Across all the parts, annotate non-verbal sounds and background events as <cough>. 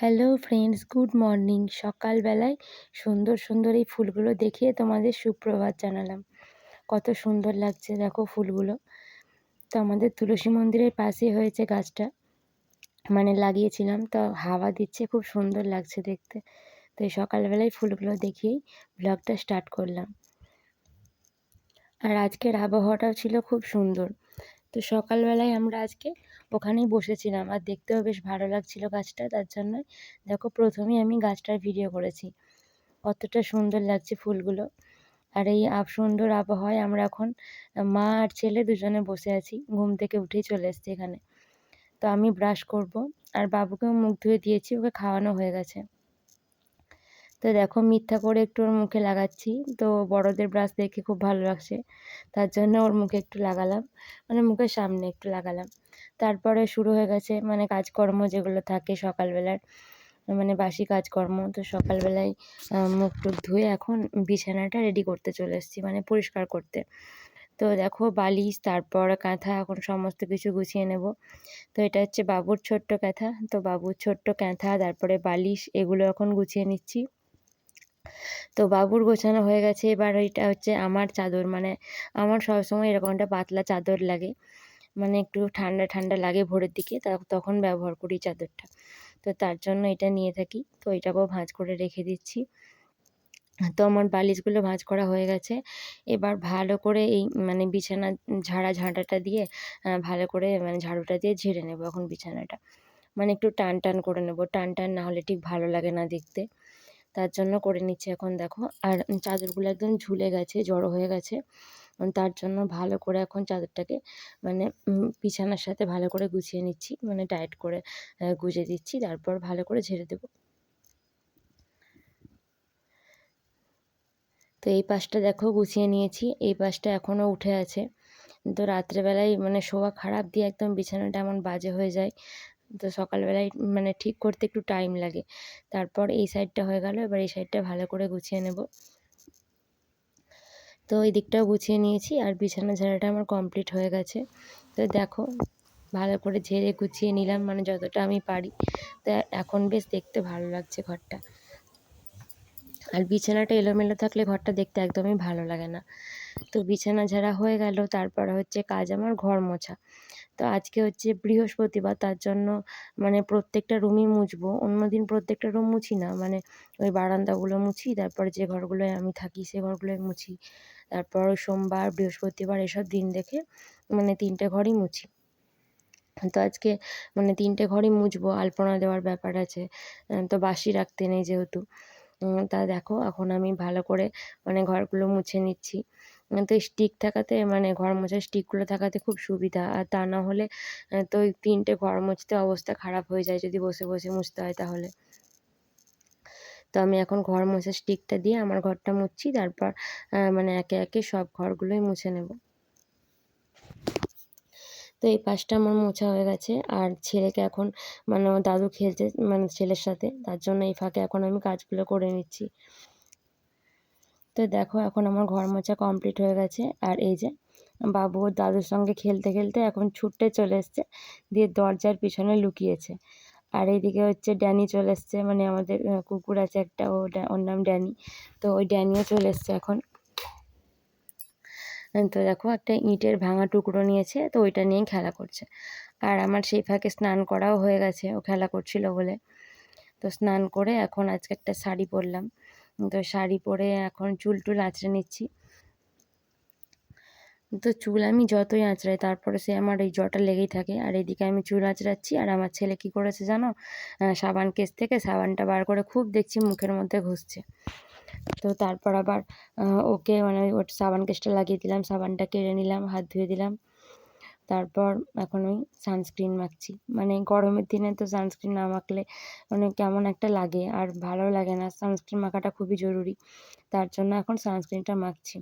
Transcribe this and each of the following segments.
Hello friends good morning সকালবেলায় সুন্দর সুন্দর এই ফুলগুলো দেখিয়ে তোমাদের সুপ্রভাত জানালাম। কত সুন্দর লাগছে, দেখো ফুলগুলো। তো আমাদের তুলসী মন্দিরের পাশেই হয়েছে গাছটা। মানে লাগিয়েছিলাম, তো হাওয়া দিচ্ছে, খুব সুন্দর লাগছে দেখতে। তো এই সকালবেলায় ফুলগুলো দেখিয়েই ব্লগটা স্টার্ট করলাম। আর আজকের আবহাওয়াটাও ছিল খুব সুন্দর। তো সকালবেলায় আমরা আজকে ওখানেই বসেছিলাম। আর দেখতেও বেশ ভালো লাগছিল গাছটা, তার জন্য দেখো প্রথমেই আমি গাছটার ভিডিও করেছি। কতটা সুন্দর লাগছে ফুলগুলো। আর এই সুন্দর আবহাওয়ায় আমরা এখন মা আর ছেলে দুজনে বসে আছি, ঘুম থেকে উঠেই চলে এসছি এখানে। তো আমি ব্রাশ করব, আর বাবুকেও মুখ ধুয়ে দিয়েছি, ওকে খাওয়ানো হয়ে গেছে। তো দেখো মিথ্যা করে একটু ওর মুখে লাগাচ্ছি, তো বড়দের ব্রাশ দেখে খুব ভালো লাগছে। তার জন্য ওর মুখে একটু লাগালাম মানে মুখের সামনে একটু লাগালাম। তারপরে শুরু হয়ে গেছে মানে কাজকর্ম যেগুলো থাকে সকালবেলার মানে বাসি কাজকর্ম। তো সকালবেলায় মুখ টুক ধুয়ে এখন বিছানাটা রেডি করতে চলে এসেছি মানে পরিষ্কার করতে। তো দেখো বালিশ, তারপর কাঁথা, এখন সমস্ত কিছু গুছিয়ে নেব। তো এটা হচ্ছে বাবুর ছোট্ট কাঁথা। তো বাবুর ছোট্ট কাঁথা, তারপরে বালিশ, এগুলো এখন গুছিয়ে নিচ্ছি। তো বাবুর গোছানো হয়ে গেছে, এবার এটা হচ্ছে আমার চাদর মানে আমার সবসময় এরকম একটা পাতলা চাদর লাগে। মানে একটু ঠান্ডা ঠান্ডা লাগে ভোরের দিকে তখন ব্যবহার করি চাদরটা। তো তার জন্য এটা নিয়ে থাকি। তো এটাকেও ভাঁজ করে রেখে দিচ্ছি। তো আমার বালিশগুলো ভাঁজ করা হয়ে গেছে। এবার ভালো করে এই মানে বিছানা ঝাড়া ঝাঁটাটা দিয়ে ভালো করে মানে ঝাড়ুটা দিয়ে ঝেড়ে নেব এখন বিছানাটা। মানে একটু টান টান করে নেব। টান টান না হলে ঠিক ভালো লাগে না দেখতে। তার জন্য করে নিচ্ছি এখন, দেখো। আর চাদরগুলো একদম ঝুলে গেছে, জড়ো হয়ে গেছে। তার জন্য ভালো করে এখন চাদরটাকে মানে বিছানার সাথে ভালো করে গুছিয়ে নিচ্ছি। মানে টাইট করে গুজে দিচ্ছি। তারপর ভালো করে ঝেড়ে দেবো। তো এই পাশটা দেখো গুছিয়ে নিয়েছি। এই পাশটা এখনও উঠে আছে। তো রাত্রেবেলায় মানে শোয়া খারাপ দিয়ে একদম বিছানাটা এমন বাজে হয়ে যায়। তো সকালবেলায় মানে ঠিক করতে একটু টাইম লাগে। তারপর এই সাইডটা হয়ে গেল। এবার এই সাইডটা ভালো করে গুছিয়ে নেব। তো এই দিকটাও গুছিয়ে নিয়েছি আর বিছানা ঝাড়াটা আমার কমপ্লিট হয়ে গেছে। তো দেখো, ভালো করে ঝেড়ে গুছিয়ে নিলাম মানে যতটা আমি পারি। তা এখন বেশ দেখতে ভালো লাগছে ঘরটা। আর বিছানাটা এলোমেলো থাকলে ঘরটা দেখতে একদমই ভালো লাগে না। তো বিছানা ঝাড়া হয়ে গেল, তারপর হচ্ছে কাজ আমার ঘর মোছা। তো আজকে হচ্ছে বৃহস্পতিবার, তার জন্য মানে প্রত্যেকটা রুমই মুছবো। অন্যদিন প্রত্যেকটা রুম মুছি না মানে ওই বারান্দাগুলো মুছি, তারপর যে ঘরগুলোয় আমি থাকি সে ঘরগুলোয় মুছি। তারপর সোমবার, বৃহস্পতিবার এসব দিন দেখে মানে তিনটে ঘরই মুছি। তো আজকে মানে তিনটে ঘরই মুছবো, আলপনা দেওয়ার ব্যাপার আছে। তো বাসি রাখতে নেই যেহেতু। তা দেখো, এখন আমি ভালো করে মানে ঘরগুলো মুছে নিচ্ছি। তো স্টিক থাকাতে মানে ঘর মোছার স্টিকগুলো থাকাতে খুব সুবিধা। আর তা না হলে তো ওই তিনটে ঘর মুছতে অবস্থা খারাপ হয়ে যায় যদি বসে বসে মুছতে হয় তাহলে। তো আমি এখন ঘর মোছার স্টিকটা দিয়ে আমার ঘরটা মুছছি। তারপর মানে একে একে সব ঘরগুলোই মুছে নেব। তো এই পাশটা আমার মোছা হয়ে গেছে। আর ছেলেকে এখন মানে দাদু খেলছে মানে ছেলের সাথে। তার জন্য এই ফাঁকে এখন আমি কাজগুলো করে নিচ্ছি। তো দেখো, এখন আমার ঘর মোছা কমপ্লিট হয়ে গেছে। আর এই যে, বাবু দাদুর সঙ্গে খেলতে খেলতে এখন ছুটতে চলে এসছে। দিয়ে দরজার পিছনে লুকিয়েছে। আর এইদিকে হচ্ছে ড্যানি চলে এসছে মানে আমাদের কুকুর আছে একটা, ও ওর নাম ড্যানি। তো ওই ড্যানিও চলে এসছে এখন। তো দেখো একটা ইঁটের ভাঙা টুকরো নিয়েছে, তো ওইটা নিয়েই খেলা করছে। আর আমার সেই ফাঁকে স্নান করাও হয়ে গেছে, ও খেলা করছিল বলে। তো স্নান করে এখন আজকে একটা শাড়ি পরলাম। তো শাড়ি পরে এখন চুল টুল আঁচড়ে নিচ্ছি। তো চুল আমি যতই আঁচড়াই, তারপরে সে আমার এই জটা লেগেই থাকে। আর এদিকে আমি চুল আঁচড়াচ্ছি, আর আমার ছেলে কি করেছে জানো? সাবান কেস থেকে সাবানটা বার করে খুব দেখছি মুখের মধ্যে ঘষছে। তো তারপর আবার ওকে মানে ওর সাবান কেসটা লাগিয়ে দিলাম, সাবানটা কেড়ে নিলাম, হাত ধুয়ে দিলাম। তারপর এখন ওই সানস্ক্রিন মাখছি। মানে গরমের দিনে তো সানস্ক্রিন না মাখলে মানে কেমন একটা লাগে, আর ভালো লাগে না। সানস্ক্রিন মাখাটা খুবই জরুরি। তার জন্য এখন সানস্ক্রিনটা মাখছি।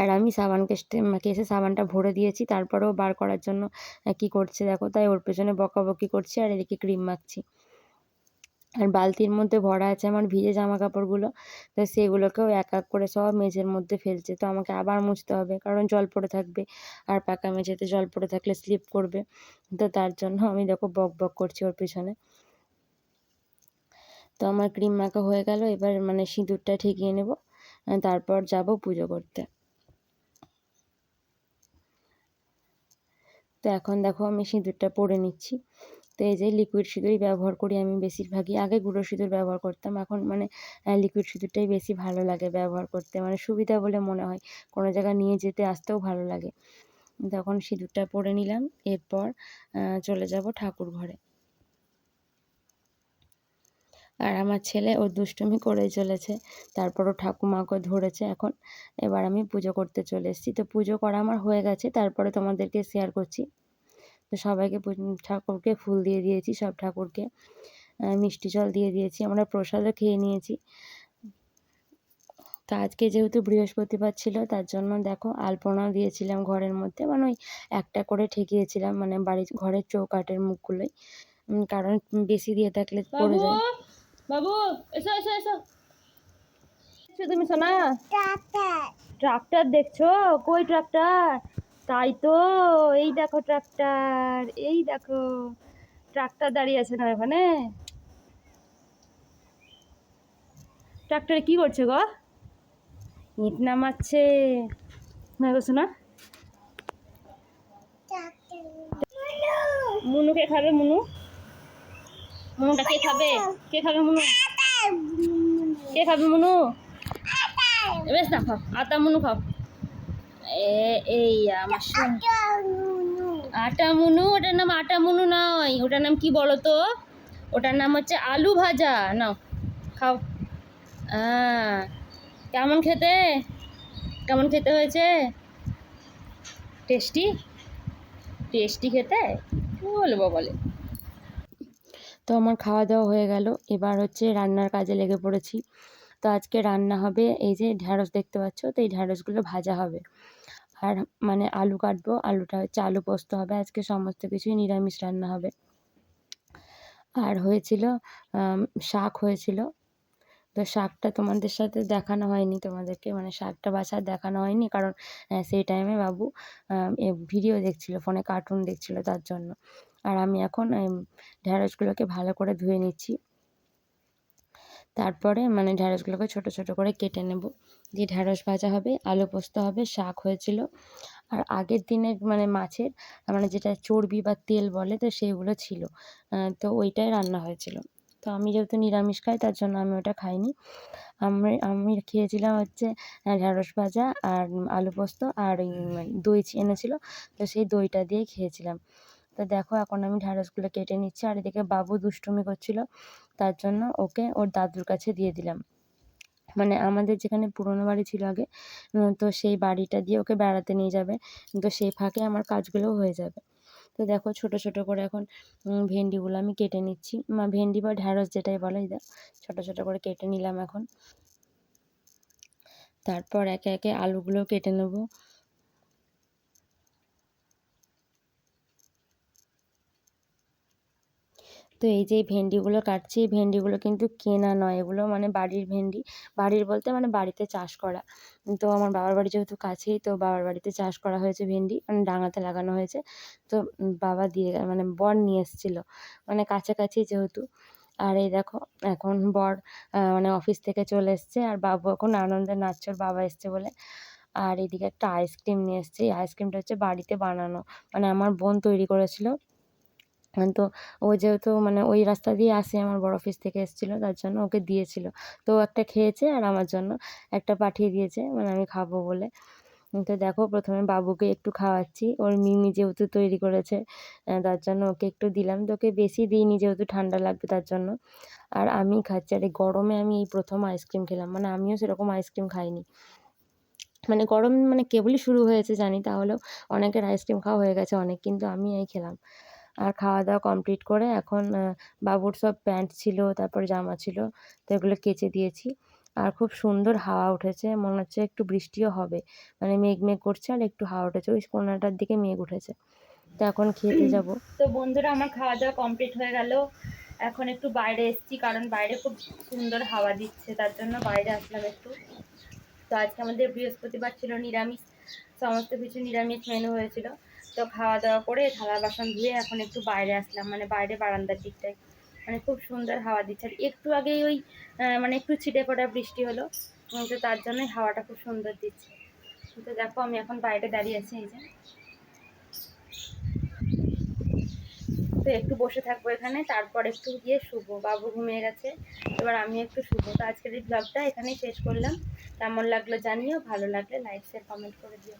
আর আমি সাবান কেসে সাবানটা ভরে দিয়েছি। তারপরেও বার করার জন্য কী করছে দেখো? তাই ওর পেছনে বকাবকি করছি আর এদিকে ক্রিম মাখছি। আর বালতির মধ্যে ভরা আছে আমার ভিজে জামা কাপড়গুলো তো সেগুলোকেও এক এক করে সব মেঝের মধ্যে ফেলছে। তো আমাকে আবার মুছতে হবে, কারণ জল পড়ে থাকবে। আর পাকা মেঝেতে জল পড়ে থাকলে স্লিপ করবে। তো তার জন্য আমি দেখো বক বক করছি ওর পিছনে। তো আমার ক্রিম মাখা হয়ে গেল। এবার মানে সিঁদুরটা ঠেকিয়ে নেব। তারপর যাব পুজো করতে। তো এখন দেখো আমি সিঁদুরটা পরে নিচ্ছি। তো এই যে লিকুইড সিঁদুরই ব্যবহার করি আমি বেশিরভাগই। আগে গুঁড়ো সিঁদুর ব্যবহার করতাম, এখন মানে লিকুইড সিঁদুরটাই বেশি ভালো লাগে ব্যবহার করতে। মানে সুবিধা বলে মনে হয়, কোনো জায়গায় নিয়ে যেতে আসতেও ভালো লাগে। তখন সিঁদুরটা পরে নিলাম, এরপর চলে যাব ঠাকুর ঘরে। আর আমার ছেলে ও দুষ্টুমি করেই চলেছে। তারপরও ঠাকুমাকে ধরেছে এখন। এবার আমি পুজো করতে চলে এসেছি। তো পুজো করা আমার হয়ে গেছে। তারপরে তোমাদেরকে শেয়ার করছি। তো সবাইকে ঠাকুরকে ফুল দিয়ে দিয়েছি, সব ঠাকুরকে। মিষ্টি জল দিয়ে দিয়েছি। আমরা প্রসাদও খেয়ে নিয়েছি। তো আজকে যেহেতু বৃহস্পতিবার ছিল, তার জন্য দেখো আলপনাও দিয়েছিলাম ঘরের মধ্যে। মানে ওই একটা করে ঠেকিয়েছিলাম। মানে বাড়ির ঘরের চৌকাঠের মুখগুলোই। কারণ বেশি দিয়ে থাকলে পড়ে যায়। বাবু এসো এসো এসো। তুমি শোনা ট্রাক্টর দেখছ? কই ট্রাক্টর? তাই তো এই দেখো ট্রাক্টর এই দেখো। ট্রাক্টর দাঁড়িয়ে আছে না ওখানে? ট্রাক্টরে কি করছে গো? ইট নামাচ্ছে। না গো শোনা মুনু কে খাবে মুনু? মুনুটা কে খাবে? কে খাবে মুনু? কে খাবে মুনু? বেশ না খাও। আটা মুনু খাও। এ এই আমার আটা মুনু ওটার নাম আটা মুনু নয়। ওটার নাম কি বলো তো ওটার নাম হচ্ছে আলু ভাজা। নাও খাও। আহ, কেমন খেতে? কেমন খেতে হয়েছে? টেস্টি? টেস্টি খেতে? বলব বলে? তো আমার খাওয়া দাওয়া হয়ে গেল। এবার হচ্ছে রান্নার কাজে লেগে পড়েছি। তো আজকে রান্না হবে এই যে ঢ্যাঁড়স দেখতে পাচ্ছ? তো এই ঢ্যাঁড়সগুলো ভাজা হবে। আর মানে আলু কাটবো। আলুটা হচ্ছে আলু পোস্ত হবে। আজকে সমস্ত কিছুই নিরামিষ রান্না হবে। আর হয়েছিল শাক হয়েছিল। তো শাকটা তোমাদের সাথে দেখানো হয়নি তোমাদেরকে। মানে শাকটা বাছা দেখানো হয়নি কারণ সেই টাইমে বাবু ভিডিও দেখছিল ফোনে কার্টুন দেখছিল তার জন্য। আর আমি এখন ঢ্যাঁড়সগুলোকে ভালো করে ধুয়ে নিচ্ছি। তারপরে মানে ঢ্যাঁড়সগুলোকে ছোট ছোট করে কেটে নেব। দিয়ে ঢ্যাঁড়স ভাজা হবে আলু পোস্ত হবে শাক হয়েছিল। আর আগের দিনের মানে মাছের মানে যেটা চর্বি বা তেল বলে তো সেগুলো ছিল। তো ওইটাই রান্না হয়েছিল। তো আমি যেহেতু নিরামিষ খাই তার জন্য আমি ওটা খাইনি। আমি আমি খেয়েছিলাম হচ্ছে আহ, ঢ্যাঁড়স ভাজা আর আলু পোস্ত আর দই এনেছিল। তো সেই দইটা দিয়েই খেয়েছিলাম। তো দেখো এখন আমি ঢ্যাঁড়সগুলো কেটে নিচ্ছি। আর এদিকে বাবু দুষ্টুমি করছিল, তার জন্য ওকে ওর দাদুর কাছে দিয়ে দিলাম। মানে আমাদের যেখানে পুরোনো বাড়ি ছিল আগে তো সেই বাড়িটা দিয়ে ওকে বেড়াতে নিয়ে যাবে। তো সেই ফাঁকে আমার কাজগুলোও হয়ে যাবে। তো দেখো ছোট ছোট করে এখন ভেন্ডিগুলো আমি কেটে নিচ্ছি। মা, ভেন্ডি বা ঢ্যাঁড়স যেটাই বলে ছোট ছোট করে কেটে নিলাম এখন। তারপর একে একে আলুগুলো কেটে নেব। তো এই যে ভেন্ডিগুলো কাটছি, এই ভেন্ডিগুলো কিন্তু কেনা নয়। এগুলো মানে বাড়ির ভেন্ডি। বাড়ির বলতে মানে বাড়িতে চাষ করা। তো আমার বাবার বাড়ি যেহেতু কাছেই, তো বাবার বাড়িতে চাষ করা হয়েছে ভেন্ডি। মানে ডাঙাতে লাগানো হয়েছে। তো বাবা দিয়ে মানে বর নিয়ে এসেছিল। মানে কাছাকাছি যেহেতু। আর এই দেখো, এখন বর মানে অফিস থেকে চলে এসছে। আর বাবু এখন আনন্দে নাচছে বাবা এসছে বলে। আর এদিকে একটা আইসক্রিম নিয়ে এসছে। এই আইসক্রিমটা হচ্ছে বাড়িতে বানানো। মানে আমার বোন তৈরি করেছিল। তো ও যেহেতু মানে ওই রাস্তা দিয়ে আসে আমার বড় অফিস থেকে এসেছিল, তার জন্য ওকে দিয়েছিল। তো ও একটা খেয়েছে আর আমার জন্য একটা পাঠিয়ে দিয়েছে মানে আমি খাব বলে। তো দেখো, প্রথমে বাবুকে একটু খাওয়াচ্ছি। ওর মিমি যেহেতু তৈরি করেছে তার জন্য ওকে একটু দিলাম। তো ওকে বেশি দিইনি যেহেতু ঠান্ডা লাগবে তার জন্য। আর আমি খাচ্ছি, আর এই গরমে আমি এই প্রথম আইসক্রিম খেলাম। মানে আমিও সেরকম আইসক্রিম খাইনি। মানে গরম মানে কেবলই শুরু হয়েছে জানি, তাহলেও অনেকের আইসক্রিম খাওয়া হয়ে গেছে অনেক, কিন্তু আমি এই খেলাম। আর খাওয়া দাওয়া কমপ্লিট করে এখন বাবুর সব প্যান্ট ছিল, তারপরে জামা ছিল, তো এগুলো কেচে দিয়েছি। আর খুব সুন্দর হাওয়া উঠেছে, মনে হচ্ছে একটু বৃষ্টিও হবে। মানে মেঘ মেঘ করছে আর একটু হাওয়া উঠেছে, ওই কোনাটার দিকে মেঘ উঠেছে। তো এখন খেতে যাব। <clears throat> তো বন্ধুরা, আমার খাওয়া দাওয়া কমপ্লিট হয়ে গেল। এখন একটু বাইরে এসেছি, কারণ বাইরে খুব সুন্দর হাওয়া দিচ্ছে, তার জন্য বাইরে আসলাম একটু। তো আজকে আমাদের বৃহস্পতিবার ছিল নিরামিষ, সমস্ত কিছু নিরামিষ মেনু হয়েছিল। তো খাওয়া দাওয়া করে থালা বাসন ধুয়ে এখন একটু বাইরে আসলাম মানে বাইরে বারান্দার দিকটায়। মানে খুব সুন্দর হাওয়া দিচ্ছে। আর একটু আগেই ওই মানে একটু ছিটে পড়া বৃষ্টি হলো তো তার জন্যই হাওয়াটা খুব সুন্দর দিচ্ছে। তো দেখো আমি এখন বাইরে দাঁড়িয়ে আছি, এই যে। তো একটু বসে থাকব এখানে, তারপর একটু গিয়ে শুবো। বাবু ঘুমিয়ে গেছে, এবার আমি একটু শুবো। তো আজকের এই ব্লগটা এখানেই শেষ করলাম। কেমন লাগল জানিও, ভালো লাগলে লাইক শেয়ার কমেন্ট করে দিও।